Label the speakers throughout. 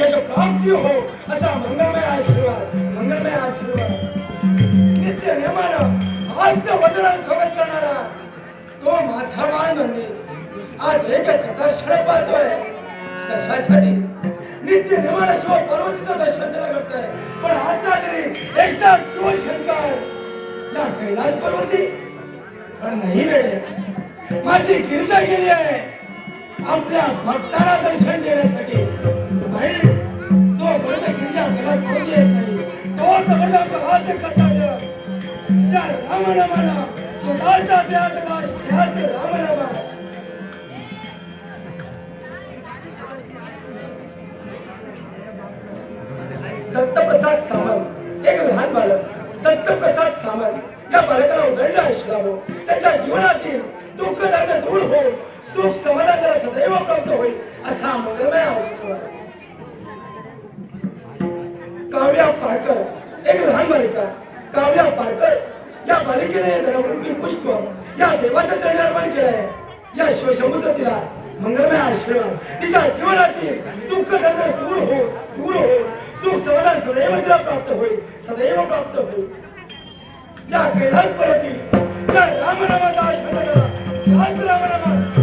Speaker 1: यश प्राप्ती हो असा मंगलमय आशीर्वाद मंगलमय आशीर्वाद. नित्य नेमानं हास्य वदनानं स्वागत करणारा तो माझा बाळ म्हणजे आज एक कटार पाहतोय. कशासाठी? नित्य नेमानं शिव पार्वतीचं दर्शन त्याला करताय पण आजच्या तरी एकटा शिवशंकर या कैलास पर्वती पण नाही वेळ. माझी गिरजा गेली आहे. आपल्या भक्ताला दर्शन राम राम स्वतःच्या देहात नाश त्यात राम दत्तप्रसाद सामंत एक लहान बालक. दत्तप्रसाद सामंत या बालकाला उदंड आश्रावो त्याच्या जीवनातील दुःख त्याचं दूर हो. सुख समाधान त्याला सदैव प्राप्त होईल असा मंगलमय आशीर्वाद काव्या पारकर एक लहान बालिका. काव्या पारकर या बालिकेने धर्मरूपी पुष्प या देवाच्या चरणी अर्पण केलंय. आहे या शिवशंभूचा तिला मंगलमय आशीर्वाद. तिच्या जीवनातील दुःख दर्द दूर हो दूर हो. सुख समाधान सदैव तिला प्राप्त होईल सदैव प्राप्त होईल. या कैलास परती या रामनामाचा आशीर्वाद करा राम
Speaker 2: रामनामात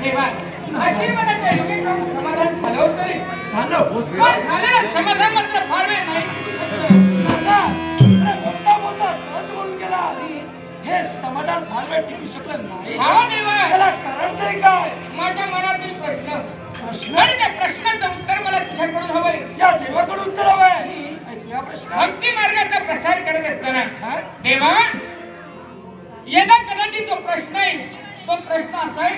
Speaker 2: देवा आशीर्वादाच्या योगेक्रम समाधान झालं होतं रे.
Speaker 1: झालं होत
Speaker 2: पण झालेलं समाधान मात्र फार वेळ नाही टिकू शकलं.
Speaker 1: दादा, अरे मोठा मोठा सहज बोलून गेला हे समाधान फार वेळ टिकू शकलं नाही
Speaker 2: हा देवा
Speaker 1: त्याला कारण ते काय
Speaker 2: माझ्या मनातील प्रश्न
Speaker 1: प्रश्न
Speaker 2: आणि त्या प्रश्नाचं उत्तर मला तुझ्याकडून हवंय
Speaker 1: या देवाकडून उत्तर हवंय
Speaker 2: भक्ती मार्गाचा प्रसार करत असताना? देवा यदा कदाचित तो प्रश्न असा आहे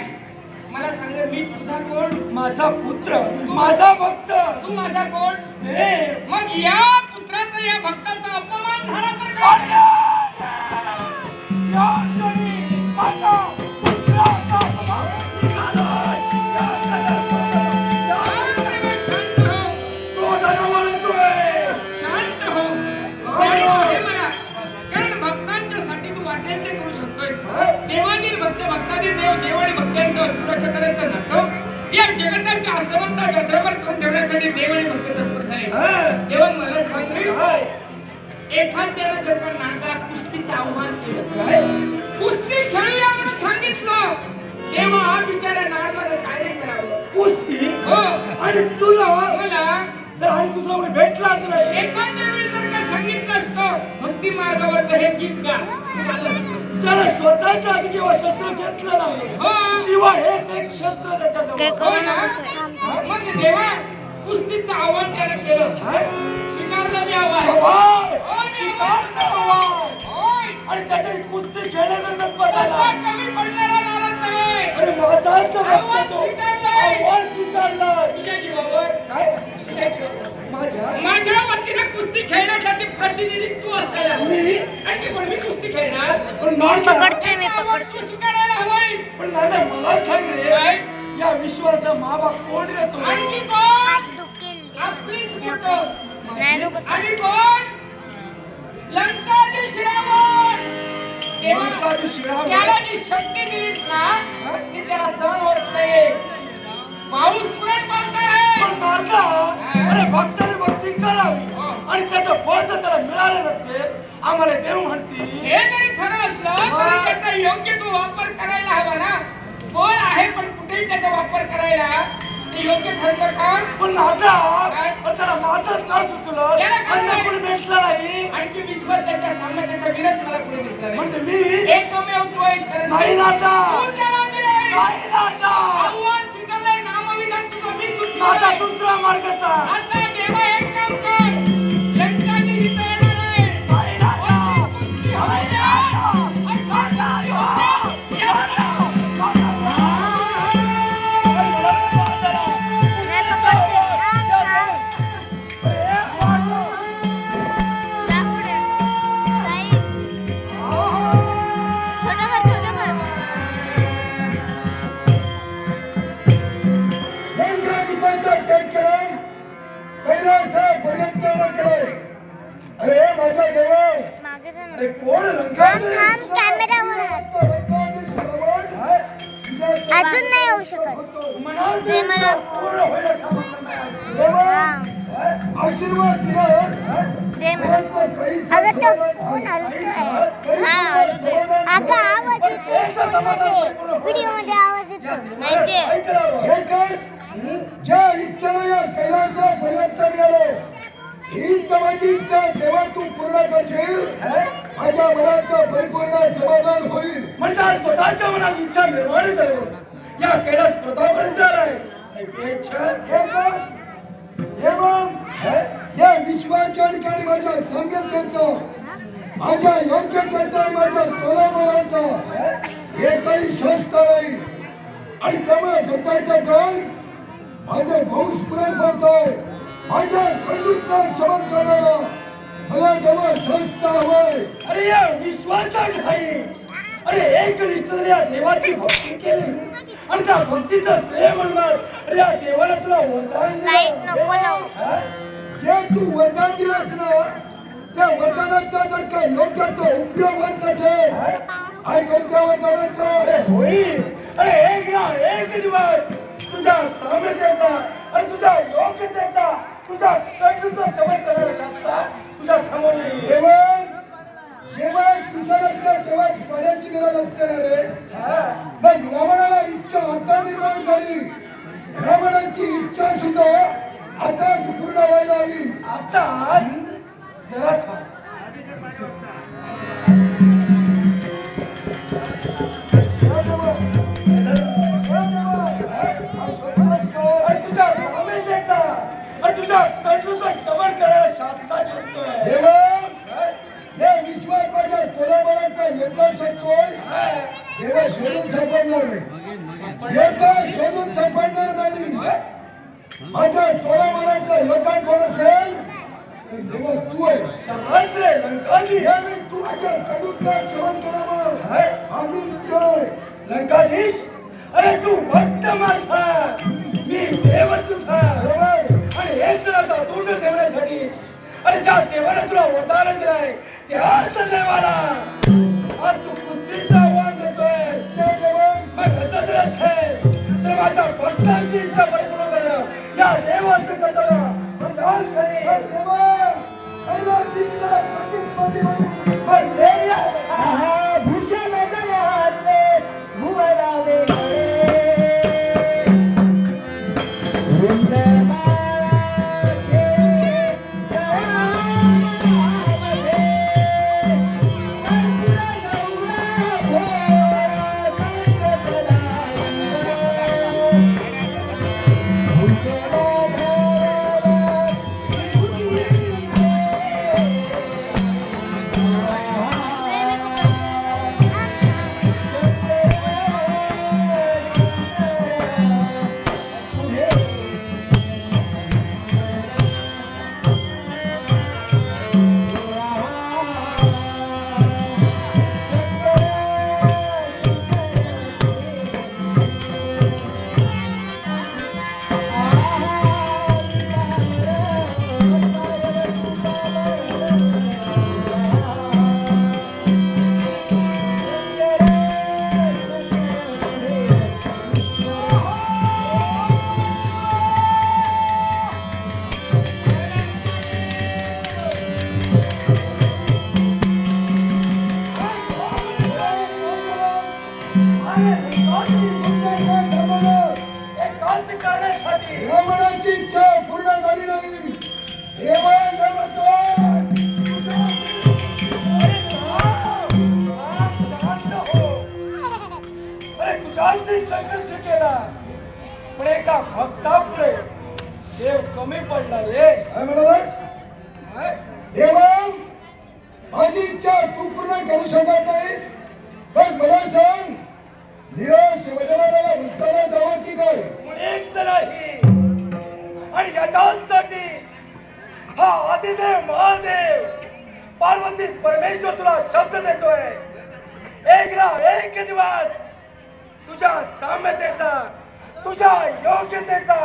Speaker 2: मला सांग मी तुझा कोण?
Speaker 1: माझा पुत्र माझा भक्त.
Speaker 2: तू माझा कोण?
Speaker 1: देव
Speaker 2: मग या पुत्राचा या भक्ताचा अपमान झाला तर हो. हो कारण भक्तांच्यासाठी तू वाटेल ते करू शकतोयस. देवातील भक्त भक्तातील देव देव आणि भक्तांचं करायचं या जगताच्या असमंता जसरावर करून ठेवण्यासाठी देव आणि भक्त तत्पर झाले? देवा मला सांग रे,
Speaker 1: काय?
Speaker 2: एखाद्यानं जर का नागा कुस्तीचं आव्हान केलं? कुस्ती खेळूया म्हणून सांगितलं. तेव्हा हा बिचारा नागाला काय रे करावं.
Speaker 1: कुस्ती?
Speaker 2: हो.
Speaker 1: आणि तुला?
Speaker 2: मला
Speaker 1: तर आणि दुसरा कोणी भेटलाच नाही.
Speaker 2: एखाद्या वेळी जर का सांगितलं असतं भक्ती मार्गावरचं हे गीत गा.
Speaker 1: ज्याने स्वतःच्या आधी किंवा शस्त्र घेतलं नाही
Speaker 2: हो.
Speaker 1: किंवा हेच एक शस्त्र
Speaker 3: करू
Speaker 2: हो कुस्तीचं आव्हान केलं
Speaker 1: काय?
Speaker 2: स्वीकारलं आव्हान! हो,
Speaker 1: स्वीकारलं आणि त्याची कुस्ती
Speaker 2: नाराज नव्हे
Speaker 1: अरे माझाच भक्त
Speaker 2: आव्हान तुझ्या जीवावर
Speaker 1: काय?
Speaker 2: जीवावर.
Speaker 1: माझ्या?
Speaker 2: माझ्या वतीनं कुस्ती खेळण्यासाठी प्रतिनिधी तू असायला
Speaker 1: मी?
Speaker 2: मी
Speaker 3: पकडते मी पकडते.
Speaker 1: पण नारदा मला सांग रे
Speaker 2: काय?
Speaker 1: या विश्वाचा महाबाप कोण रे तू?
Speaker 3: हात दुखेल. नाही दुखत
Speaker 2: आणि कोण? लंकाधीश रावण तेव्हा
Speaker 1: लंकाधीश रावण.
Speaker 2: त्याला जी शक्ती दिलीस ना? ती त्याला सहन होत नाही पाऊस पुरण पडतोय.
Speaker 1: पण नारदा अरे भक्ताने भक्ती करावी. आणि त्याचं फळ जर त्याला मिळालं नसेल आम्हाला देव म्हणतील
Speaker 2: हे जरी खरं असलं तरी त्याचा योग्य तो वापर करायला हवा ना बोल आहे पण कुठेही त्याचा वापर करायला ते योग्य ठरतं का
Speaker 1: पण नारदा
Speaker 2: काय?
Speaker 1: पण त्याला मातच ना सुचलं
Speaker 2: त्याला काय
Speaker 1: अन्न
Speaker 2: नाही?
Speaker 1: कोणी भेटलं नाही
Speaker 2: आणखी विश्वास त्याच्या सामने त्याचा विरस मला दिसला नाही
Speaker 1: म्हणजे मी
Speaker 2: आहेस खरं.
Speaker 1: नाही नारदा
Speaker 2: तू त्याला दिलंय.
Speaker 1: नाही नारदा
Speaker 2: आव्हान स्वीकारलंय नामविधान तुझं मी
Speaker 1: माझा. दुसरा
Speaker 2: आता
Speaker 1: अरे माझ्या देवा
Speaker 3: मागे जा ना.
Speaker 1: अरे कोण
Speaker 3: अजून नाही होऊ शकत. ते मला- हा
Speaker 4: आशीर्वाद दिलास
Speaker 3: ते मला अगं तो फोन हलतोय हा हलतोय अगं आवाज येतोय. व्हिडिओमध्ये आवाज येतो माहितीये?
Speaker 4: ज्या इच्छेनं या कैलाचा हीच माझी इच्छा जेव्हा तू पूर्ण करशील. माझ्या मनाचं परिपूर्ण समाधान होईल.
Speaker 1: म्हणजे आज स्वतःच्या मनात इच्छा निर्माण करून या कैलास प्रतापर्यंत आलाय इच्छा
Speaker 4: एकच एवं या विश्वाच्या ठिकाणी माझ्या संगतेचं माझ्या योग्यतेचं आणि माझ्या तोलामोलाचं एकही शस्त्र नाही. आणि त्यामुळे भक्तांच्या काळ माझे भाऊ स्फुरण पाहतोय. माझ्या खंडूचं चमन करणारा मला जेव्हा शस्त्र हवंय
Speaker 1: अरे या विश्वाचा ठाई अरे एक निष्ठ या देवाची भक्ती केली. आणि त्या भक्तीचं श्रेय म्हणतात अरे या देवाला तुला वरदान
Speaker 3: लाइट
Speaker 1: दिलं
Speaker 3: नको लावू.
Speaker 4: जे तू वरदान दिलंस ना त्या वरदानाचा जर का योग्य तो उपयोग होत नसेल काय करत्या वरदानाचा?
Speaker 1: अरे होईल. अरे एक ना एक दिवस तुझ्या साम्यतेचा आणि तुझ्या योग्यतेचा तुझ्या कर्तृत्व समज करणारा शास्त्र तुझ्या समोर येईल.
Speaker 4: देवण जेव्हा तुझं लागतं तेव्हाच पाण्याची गरज असते ना रे? मग रावणाला इच्छा आता निर्माण झाली. रावणाची इच्छा सुद्धा आताच पूर्ण व्हायला हवी.
Speaker 1: आता जरा थांब.
Speaker 4: शोधून सापडणार नाही. यंदा शोधून सापडणार नाही. माझ्या तोलाबळाचा योद्धा कोण असेल तर देवा तू आहे
Speaker 1: शाबास रे लंकाधी
Speaker 4: यावेळी तू माझ्या कडूचा क्षमन करावं
Speaker 1: लंकाधीश? अरे तू भक्त माझा. मी देव तुझा
Speaker 4: बरोबर.
Speaker 1: आणि हेच आता दूर ठेवण्यासाठी. अरे ज्या देवाने तुला वरदान दिलाय त्याच देवाला. आज तू कुस्तीचा माझ्या भक्तांची इच्छा परिपूर्ण करणं. या देवाचं
Speaker 4: हे देवा कैलासीतला प्रतिस्पर्धी
Speaker 1: केला पण एका भक्तापुढे देव कमी पडला रे.
Speaker 4: काय म्हणालास? देवा माझी इच्छा तू पूर्ण करू शकत नाहीस. पण मला सांग निराश वदनाला या भक्ताला जावं की काय?
Speaker 1: मुळीच नाही आणि याच्यासाठी हा आदिदेव महादेव पार्वती परमेश्वर तुला शब्द देतोय. एक ना एक दिवस. तुझ्या साम्यतेचा तुझ्या योग्यतेचा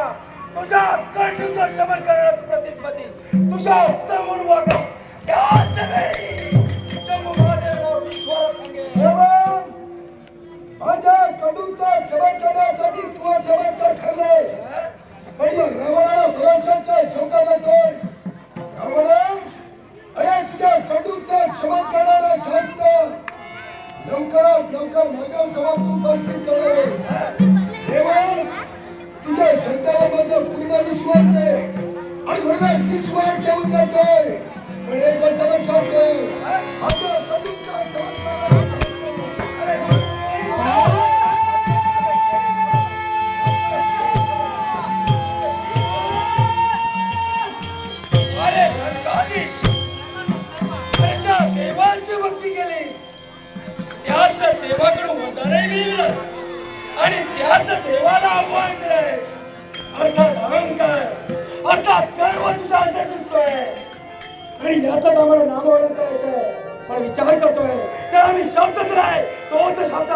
Speaker 1: तुझ्या कर्तृत्व शमन करण्यात प्रतिस्पर्धी. तुझ्या समोर करीन. त्याच वेळी शंभू
Speaker 4: माझ्या कडूचा क्षमन करण्यासाठी तू समर्थ ठरले. या रावणाला शब्द देतोय रावणा अरे तुझ्या कडूचा क्षमन करणारा शास्त्र. लवकरात लवकर. माझ्यासमोर तू उपस्थित करे. देवा तुझ्या शब्दावर माझा पूर्ण विश्वास आहे. आणि म्हणून विश्वास ठेवून जातोय. पण हे गोष्ट लक्षात घे माझ्या कडूचा क्षमन
Speaker 1: त्याच देवाकडून वरदानही मिळविलंस. आणि त्याच देवाला आव्हान दिलंय. अर्थात अहंकार. अर्थात गर्व तुझा अंतर दिसतोय. आणि याचाच आम्हाला नामवरण करायचंय पण विचार करतोय तर आम्ही शब्द दिलाय तोच शब्द